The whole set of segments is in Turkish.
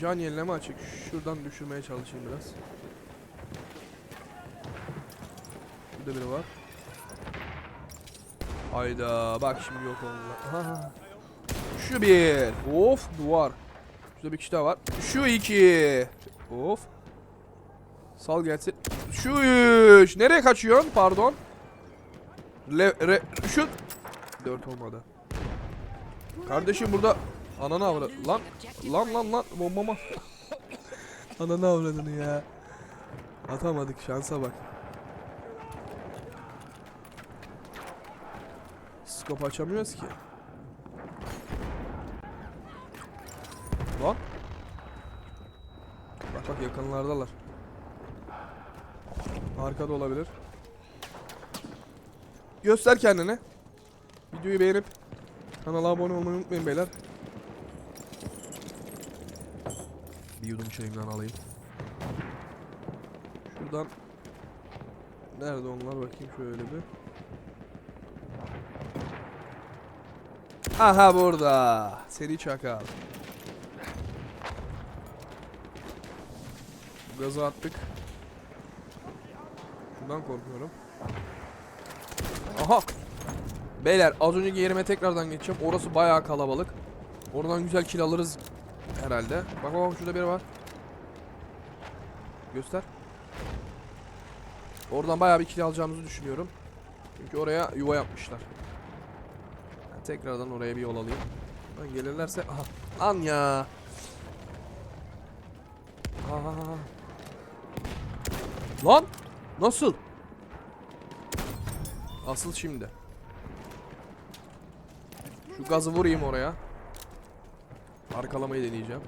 Can yenileme açık. Şuradan düşürmeye çalışayım biraz. Burada biri var. Hayda bak şimdi yok. Aha. Şu bir. Of duvar. Şurada bir kişi daha var. Şu iki. Of. Sal gelsin. Şu üç. Nereye kaçıyorsun? Pardon. Le, re, şu. Dört olmadı. Kardeşim burada ananı avradı. Lan lan lan lan bombama. ananı avradını ya. Atamadık şansa bak. Skop açamıyoruz ki. Lan. Bak bak yakınlardalar. Arkada olabilir. Göster kendini. Videoyu beğenip kanala abone olmayı unutmayın beyler. Bir yudum çayımdan alayım. Şuradan Nerede onlar bakayım şöyle bir. Aha burada. Seri çakal. Gazı attık. Şundan korkuyorum. Aha. Beyler az önceki yerime tekrardan geçeceğim. Orası bayağı kalabalık. Oradan güzel kill alırız herhalde. Bak bak şurada biri var. Göster. Oradan bayağı bir kill alacağımızı düşünüyorum. Çünkü oraya yuva yapmışlar. Ben tekrardan oraya bir yol alayım. Lan gelirlerse... Aha. An ya. Aa. Lan! Nasıl? Asıl şimdi. Şu gazı vurayım oraya. Arkalamayı deneyeceğim.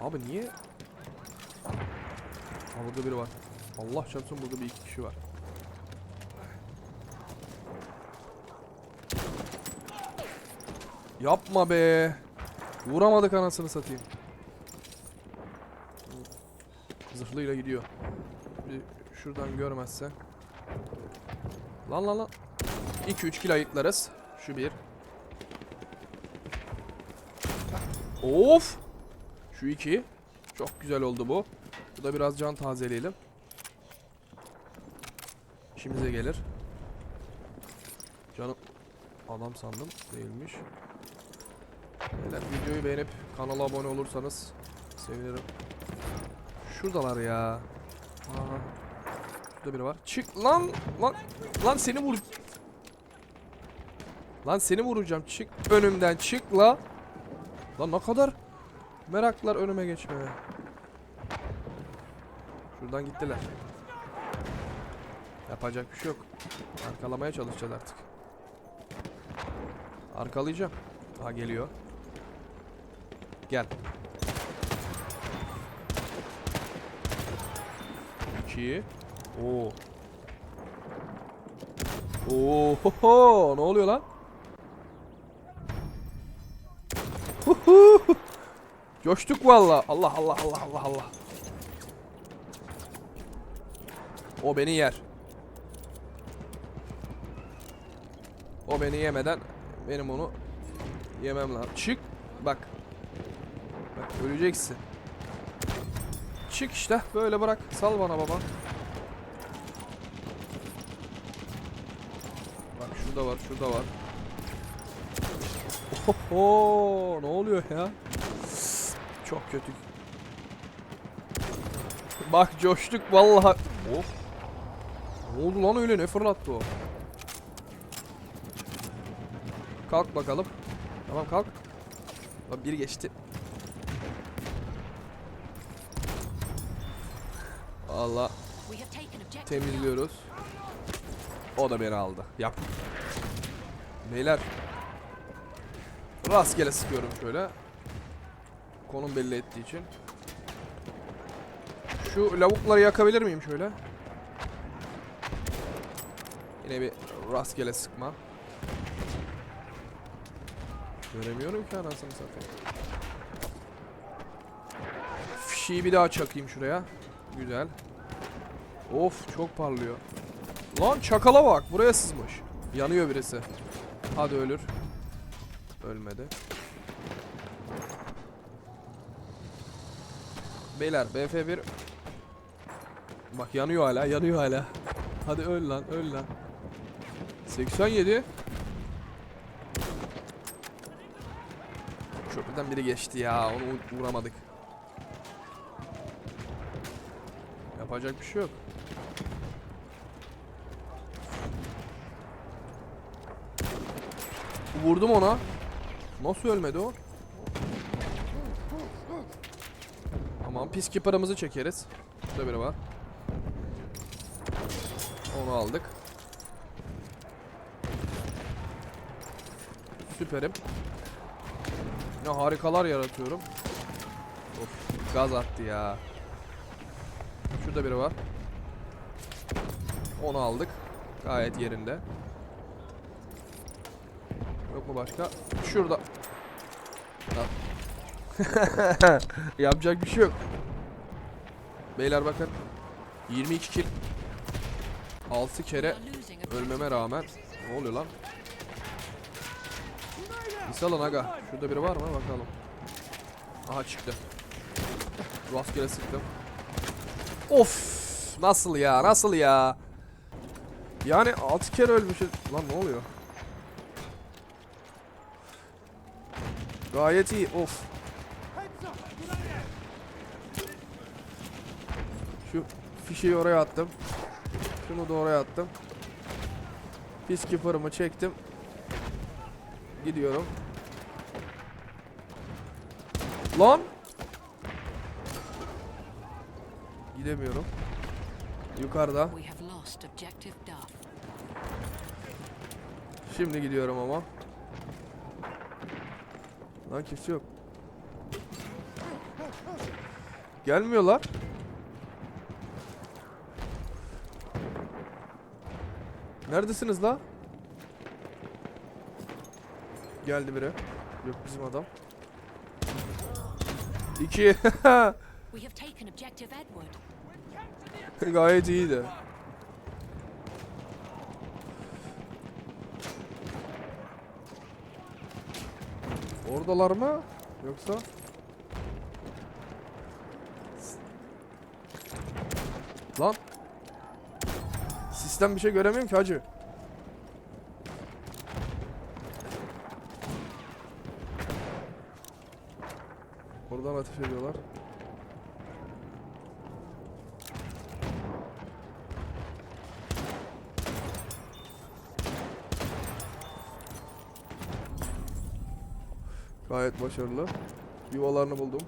Abi niye? Ha burada biri var. Allah çarpsın burada bir iki kişi var. Yapma be. Vuramadık anasını satayım. Zırhlıyla gidiyor. Bir şuradan görmezse. Lan lan lan. 2-3 kill ayıklarız. Şu bir. Of. Şu iki. Çok güzel oldu bu. Bu da biraz can tazeleyelim. İşimize gelir. Canım. Adam sandım. Değilmiş. Beyler videoyu beğenip kanala abone olursanız sevinirim. Şuradalar ya. Aa. Şurada biri var. Çık lan lan lan seni vur. Lan seni vuracağım. Çık önümden çık la. Lan ne kadar meraklar önüme geçmeye. Şuradan gittiler. Yapacak bir şey yok. Arkalamaya çalışacağız artık. Arkalayacağım. Aha geliyor. Gel. 2 Oo. Oo, ho, ho. ne oluyor lan? Coştuk valla. Allah Allah Allah Allah Allah. O beni yer. O beni yemeden benim onu yemem lazım. Çık. Bak. Bak öleceksin. Çık işte. Böyle bırak. Sal bana baba. Bak şurada var. Şurada var. Oho, ne oluyor ya? Çok kötü. Bak coştuk vallahi. Of. Ne oldu lan öyle? Ne fırlattı o? Kalk bakalım. Tamam kalk. Bak biri geçti. Allah temizliyoruz. O da beni aldı. Yap. Beyler. Rastgele sıkıyorum şöyle. Konum belli ettiği için. Şu lavukları yakabilir miyim şöyle? Yine bir rastgele sıkma. Göremiyorum ki anasını satayım. Fişiği bir daha çakayım şuraya. Güzel. Of çok parlıyor. Lan çakala bak buraya sızmış. Yanıyor birisi. Hadi ölür. Ölmedi. Beyler BF1 Bak yanıyor hala yanıyor hala. Hadi öl lan öl lan. 87 Köprüden biri geçti ya onu vuramadık Yapacak bir şey yok. Vurdum ona. Nasıl ölmedi o? Peacekeeper'ımızı çekeriz. Burada biri var. Onu aldık. Süperim. Ne harikalar yaratıyorum. Of gaz attı ya. Şurada biri var. Onu aldık. Gayet yerinde. Yok mu başka? Şurada. Yapacak bir şey yok. Beyler bakın. 22 kill. 6 kere ölmeme rağmen. Ne oluyor lan? Misalın aga. Şurada biri var mı? Bakalım. Aha çıktı. Rastgele sıktım. Of! Nasıl ya? Nasıl ya? Yani 6 kere ölmüşüz. Lan ne oluyor? Gayet iyi. Of. Şu fişeyi oraya attım. Şunu da oraya attım. Peacekeeper'ımı çektim. Gidiyorum. Lan! Gidemiyorum. Yukarıda. Şimdi gidiyorum ama. Lan kimse yok. Gelmiyorlar. Neredesiniz la? Geldi biri. Yok bizim adam. İki. Gayet iyiydi. Oradalar mı? Yoksa? Lan. Sistem bir şey göremiyorum ki hacı. Oradan ateş ediyorlar. Gayet başarılı. Yuvalarını buldum.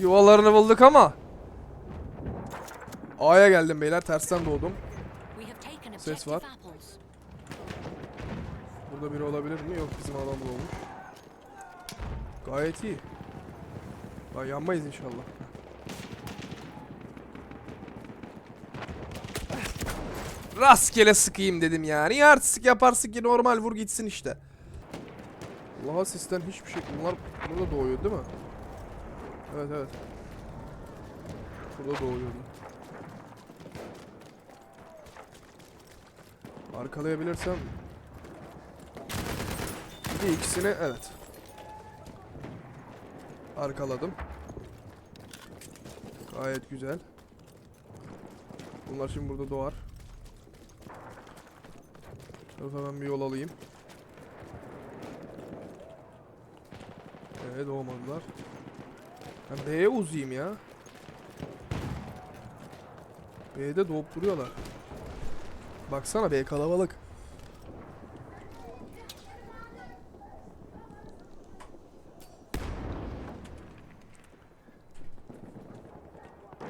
Yuvalarını bulduk ama A'ya geldim beyler tersten doğdum. Ses var. Burada biri olabilir mi? Yok bizim adam olmuş. Gayet iyi. Daha yanmayız inşallah. Rastgele sıkayım dedim ya. Niye artistik yaparsın ki normal vur gitsin işte. Allah'a sistem hiçbir şey... Bunlar burada doğuyor değil mi? Evet evet. Burada doğuyordu. Arkalayabilirsem bir ikisini evet. Arkaladım. Gayet güzel. Bunlar şimdi burada doğar. Şöyle hemen bir yol alayım. Evet doğmadılar. Ben B'ye uzayayım ya. B'de doğup duruyorlar. Baksana B kalabalık.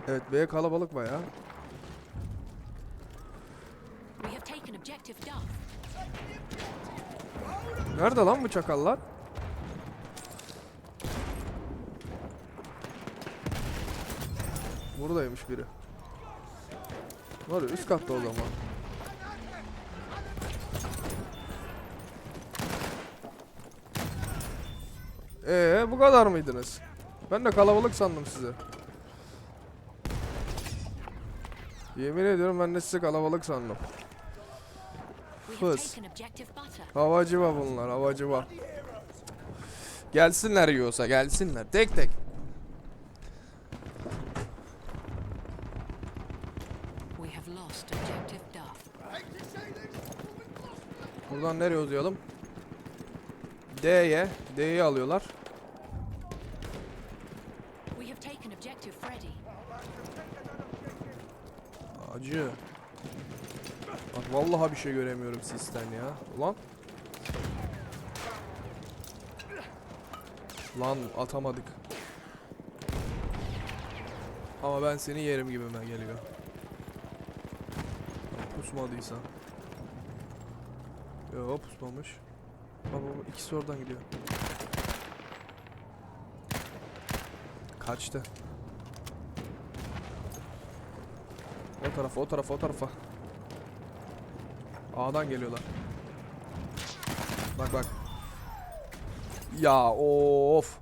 Evet B kalabalık Duff. Nerede lan bu çakallar? Buradaymış biri. Var ya üst katta o zaman. Ee bu kadar mıydınız? Ben de kalabalık sandım sizi. Yemin ediyorum ben de sizi kalabalık sandım. Butter. Havacı var bunlar havacı var. Gelsinler yiyorsa gelsinler. Tek tek. Buradan nereye uzayalım? D'ye. D'yi alıyorlar. Acı. Bak vallahi bir şey göremiyorum sisten ya. Ulan. Lan atamadık. Ama ben seni yerim gibime geliyor. Pusmadıysa. Yo pusmamış. Baba baba ikisi oradan gidiyor. Kaçtı. O tarafa, o tarafa, o tarafa. A'dan geliyorlar. Bak bak. Ya of.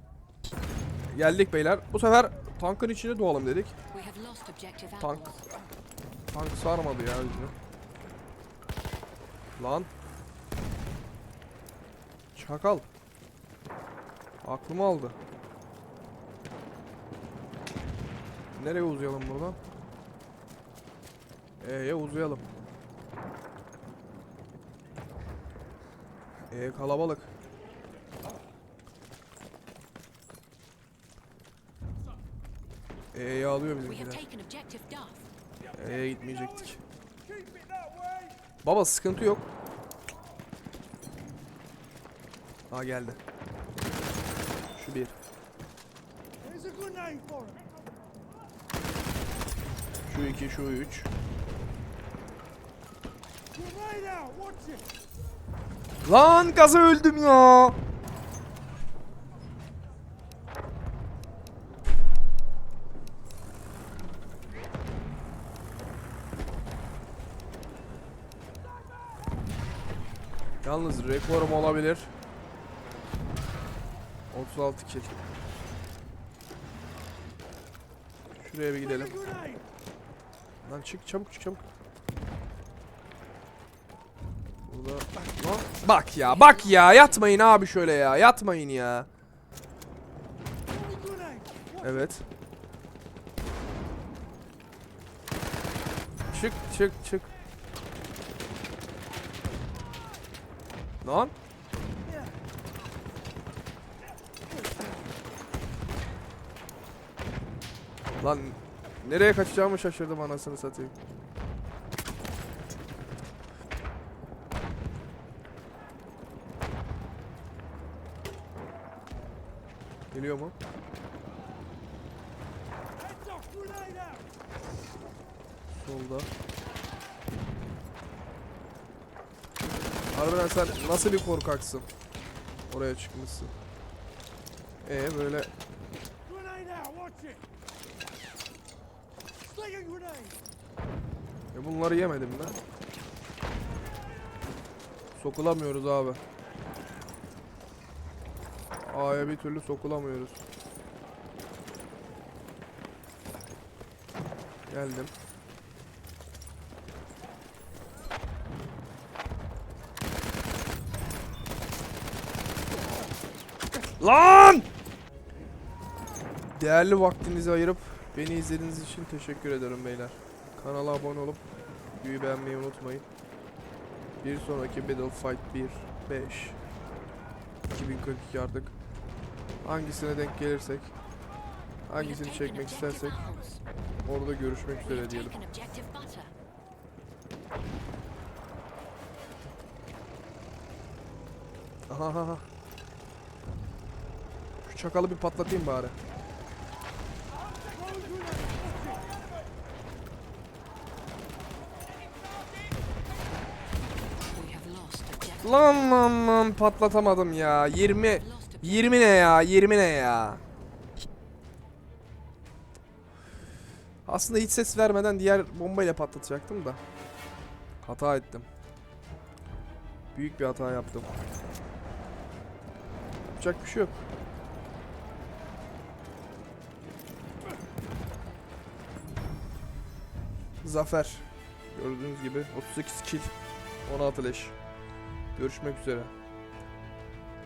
Geldik beyler. Bu sefer tankın içine doğalım dedik. Tank. Tank sarmadı ya bizi. Lan. Çakal. Aklımı aldı. Nereye uzayalım buradan? E'ye uzayalım. E kalabalık. E'yi alıyor bizimkiler. E'ye gitmeyecektik. Baba sıkıntı yok. Ha geldi. Şu bir. Şu iki, şu üç. Lan gaza öldüm ya. Yalnız rekorum olabilir. 36 kill. Şuraya bir gidelim. Lan çık çabuk çık çabuk. Burada Lan, Bak ya bak ya yatmayın abi şöyle ya yatmayın ya. Evet. Çık çık çık. Lan. Lan nereye kaçacağımı şaşırdım anasını satayım. Geliyor mu? Solda. Harbiden sen nasıl bir korkaksın? Oraya çıkmışsın. Ee böyle e bunları yemedim ben. Sokulamıyoruz abi. A'ya bir türlü sokulamıyoruz. Geldim. Lan! Değerli vaktinizi ayırıp beni izlediğiniz için teşekkür ederim beyler. Kanala abone olup videoyu beğenmeyi unutmayın. Bir sonraki Battlefight 1 5 2042 artık hangisine denk gelirsek hangisini çekmek istersek orada görüşmek üzere diyelim. aha. Şu çakalı bir patlatayım bari. Lan lan lan patlatamadım ya. 20 We have lost objective. 20 ne ya? 20 ne ya? Aslında hiç ses vermeden diğer bombayla patlatacaktım da. Hata ettim. Büyük bir hata yaptım. Yapacak bir şey yok. Zafer. Gördüğünüz gibi 38 kill, 16 leş. Görüşmek üzere.